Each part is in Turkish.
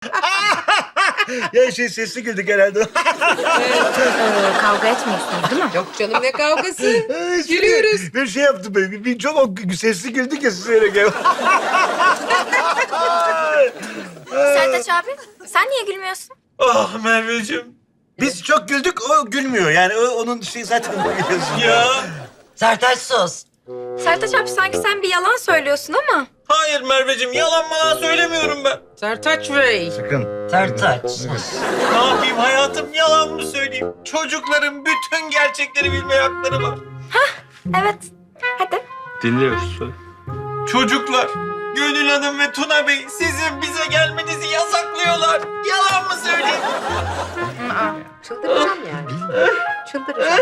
ya şey sesli güldük herhalde. Ee, kavga etmiyorsunuz değil mi? Yok canım ne kavgası? Espri- Gülüyoruz. Bir şey yaptım ben. Bir, bir çok o sesli güldük ya siz öyle gel. Sertaç abi sen niye gülmüyorsun? Ah Merveciğim. Biz çok güldük o gülmüyor. Yani o, onun şey zaten biliyorsun. Ya Sertaç sus. Sertaç abi sanki sen bir yalan söylüyorsun ama. hayır Merveciğim yalan bana söylemiyorum ben. Sertaç Bey. Sakın. Sertaç. Ne yapayım hayatım yalan mı söyleyeyim? Çocukların bütün gerçekleri bilmeye hakları var. Evet. Hadi. Dinliyoruz. Çocuklar, Gönül Hanım ve Tuna Bey sizin bize gelmenizi yasaklıyorlar. Yalan mı söyleyeyim? Çıldıracağım yani. Çıldıracağım.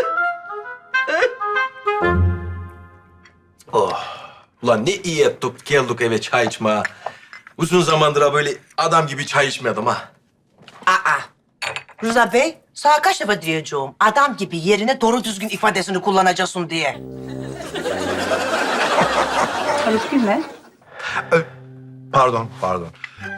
Oh. Ulan ne iyi ettik geldik eve çay içmeye. Uzun zamandır ha böyle adam gibi çay içmedim ha. Aa. Rıza Bey, sana kaç defa diyeceğim. Adam gibi yerine doğru düzgün ifadesini kullanacaksın diye. Pardon, pardon.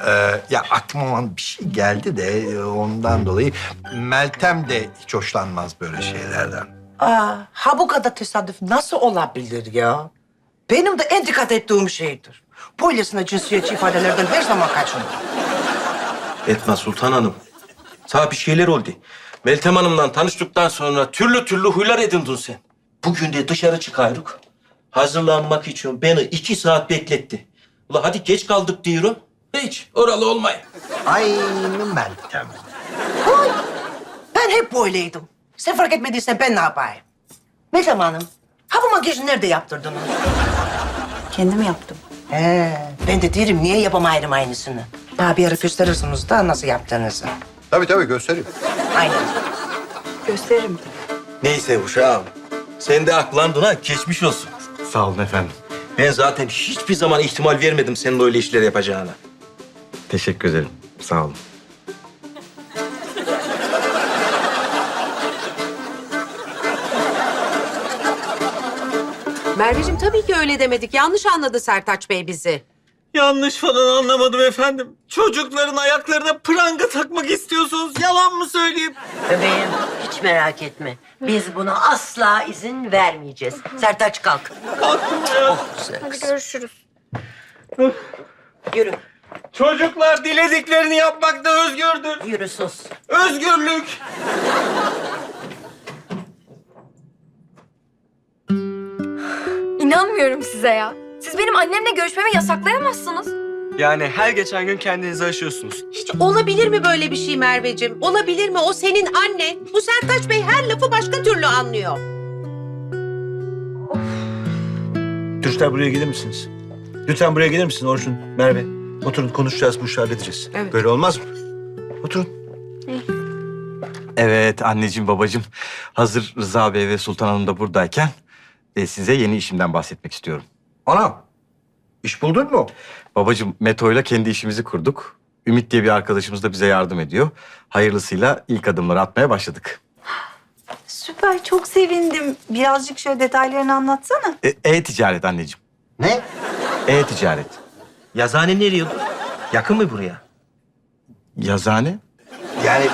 Ee, ya aklıma olan bir şey geldi de e, ondan dolayı Meltem de hiç hoşlanmaz böyle şeylerden. Aa, ha bu kadar tesadüf nasıl olabilir ya? Benim de en dikkat ettiğim şeydir. Böylesine cinsiyetçi ifadelerden her zaman kaçınırım. Etme Sultan Hanım. Sana bir şeyler oldu. Meltem Hanım'la tanıştıktan sonra türlü türlü huylar edindin sen. Bugün de dışarı çıkardık. Hazırlanmak için beni iki saat bekletti. Ula hadi geç kaldık diyorum. Hiç oralı olmayın. Aynı Meltem. Oy, ben hep böyleydim. Sen fark etmediysen ben ne yapayım? Meltem Hanım, ha bu makyajı nerede yaptırdınız? Kendim yaptım. He, ben de derim niye yapamayırım aynısını? Daha bir ara gösterirsiniz da nasıl yaptığınızı. Tabii tabii göstereyim. Aynen. Gösteririm. Neyse uşağım. Sen de aklandın ha. Geçmiş olsun. Sağ olun efendim. Ben zaten hiçbir zaman ihtimal vermedim senin öyle işler yapacağına. Teşekkür ederim. Sağ olun. Merveciğim tabii ki öyle demedik. Yanlış anladı Sertaç Bey bizi. Yanlış falan anlamadım efendim. Çocukların ayaklarına pranga takmak istiyorsunuz. Yalan mı söyleyeyim? Bebeğim hiç merak etme. Biz buna asla izin vermeyeceğiz. Sertaç kalk. Hadi görüşürüz. Yürü, Çocuklar dilediklerini yapmakta özgürdür. yürü sus. Özgürlük. İnanmıyorum size ya. Siz benim annemle görüşmemi yasaklayamazsınız. Yani her geçen gün kendinizi aşıyorsunuz. Hiç olabilir mi böyle bir şey Merveciğim? Olabilir mi? O senin annen. Bu Sertaç Bey her lafı başka türlü anlıyor. Çocuklar buraya gelir misiniz? Lütfen buraya gelir misin Orçun, Merve? Oturun konuşacağız, bu işi halledeceğiz. Evet. Böyle olmaz mı? Oturun. Evet anneciğim babacığım. Hazır Rıza Bey ve Sultan Hanım da buradayken e, size yeni işimden bahsetmek istiyorum. Ana, iş buldun mu? Babacığım Meto'yla kendi işimizi kurduk. Ümit diye bir arkadaşımız da bize yardım ediyor. Hayırlısıyla ilk adımları atmaya başladık. Süper, çok sevindim. Birazcık şöyle detaylarını anlatsana. E, E-ticaret anneciğim. Ne? E-ticaret. Yazıhane nereye? Yakın mı buraya? Yazıhane? Yani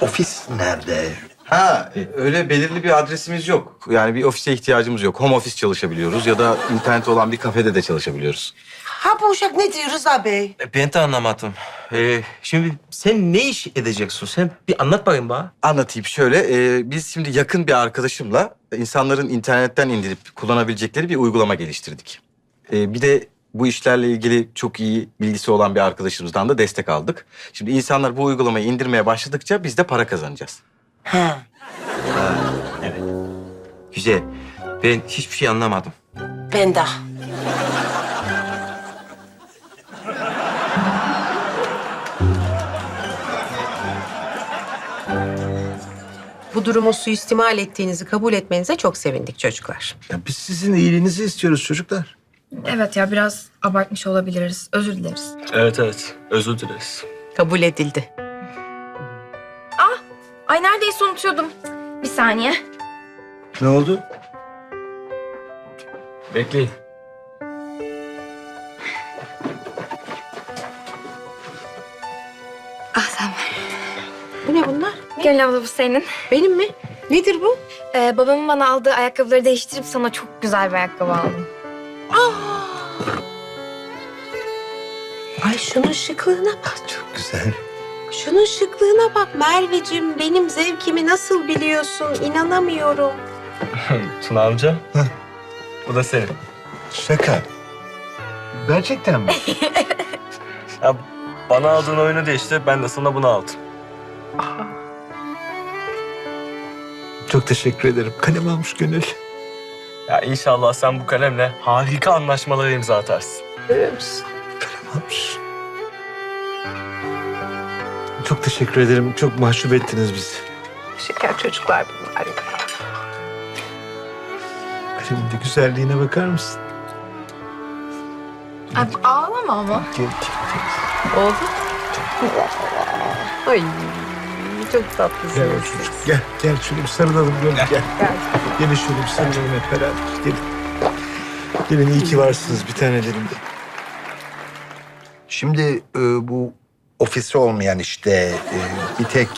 ofis nerede? Ha, e, öyle belirli bir adresimiz yok. Yani bir ofise ihtiyacımız yok. Home office çalışabiliyoruz ya da internet olan bir kafede de çalışabiliyoruz. Ha bu uşak ne diyor Rıza Bey? E, Ben de anlamadım. Ee, şimdi sen ne iş edeceksin? Sen bir anlat bakayım bana. Anlatayım şöyle. e, biz şimdi yakın bir arkadaşımla insanların internetten indirip kullanabilecekleri bir uygulama geliştirdik. E, bir de bu işlerle ilgili çok iyi bilgisi olan bir arkadaşımızdan da destek aldık. Şimdi insanlar bu uygulamayı indirmeye başladıkça biz de para kazanacağız. Ha. Güzel. Ben hiçbir şey anlamadım. Ben de. Bu durumu suistimal ettiğinizi kabul etmenize çok sevindik çocuklar. Ya biz sizin iyiliğinizi istiyoruz çocuklar. Evet ya biraz abartmış olabiliriz. Özür dileriz. Evet evet. Özür dileriz. Kabul edildi. Ay neredeyse unutuyordum. Bir saniye. Ne oldu? Bekleyin. Ah sen ver. Bu ne bunlar? Gönül abla bu senin. Benim mi? Nedir bu? Ee, babamın bana aldığı ayakkabıları değiştirip sana çok güzel bir ayakkabı aldım. Ay şunun şıklığına bak. Çok güzel. Şunun şıklığına bak Merveciğim. Benim zevkimi nasıl biliyorsun? İnanamıyorum. Tuna amca. Bu da senin. Şaka. Gerçekten mi? Ya bana aldığın oyunu değiştir, ben de sana bunu aldım. Çok teşekkür ederim. Kalem almış Gönül. Ya inşallah sen bu kalemle harika anlaşmalara imza atarsın. Kalem almış. Çok teşekkür ederim. Çok mahcup ettiniz bizi. Şeker çocuklar bunlar. Kalemin de güzelliğine bakar mısın? Ay, ağlama ama. Gel, Oldu. Ay çok tatlısın. gel, gel çocuk. Gel, gel şöyle bir sarılalım Gönül gel. Gelin şöyle bir sarılalım hep beraber. Gelin. Gelin iyi ki varsınız bir tanelerim de. Şimdi e, bu ofisi olmayan işte e, bir tek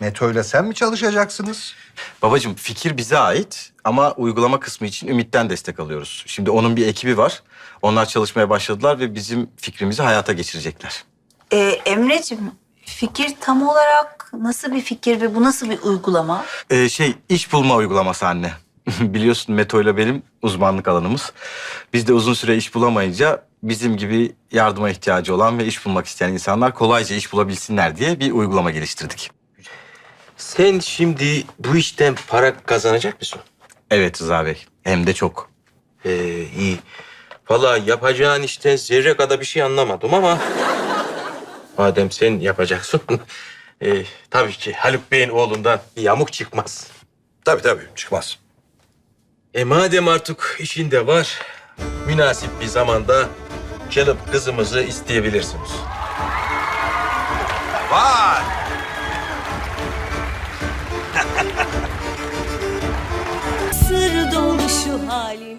Meto'yla sen mi çalışacaksınız? Babacığım fikir bize ait ama uygulama kısmı için Ümit'ten destek alıyoruz. Şimdi onun bir ekibi var. Onlar çalışmaya başladılar ve bizim fikrimizi hayata geçirecekler. Ee, Emre'cim fikir tam olarak nasıl bir fikir ve bu nasıl bir uygulama? Ee, şey iş bulma uygulaması anne. Biliyorsun Meto ile benim uzmanlık alanımız. Biz de uzun süre iş bulamayınca bizim gibi yardıma ihtiyacı olan ve iş bulmak isteyen insanlar kolayca iş bulabilsinler diye bir uygulama geliştirdik. Sen şimdi bu işten para kazanacak mısın? Evet Rıza Bey. Hem de çok. Ee, iyi. Vallahi yapacağın işten zerre kadar bir şey anlamadım ama... Madem sen yapacaksın... ee, tabii ki Haluk Bey'in oğlundan bir yamuk çıkmaz. Tabii tabii çıkmaz. E madem artık işinde var, münasip bir zamanda çalıp kızımızı isteyebilirsiniz. Var. Sır dolu şu halim.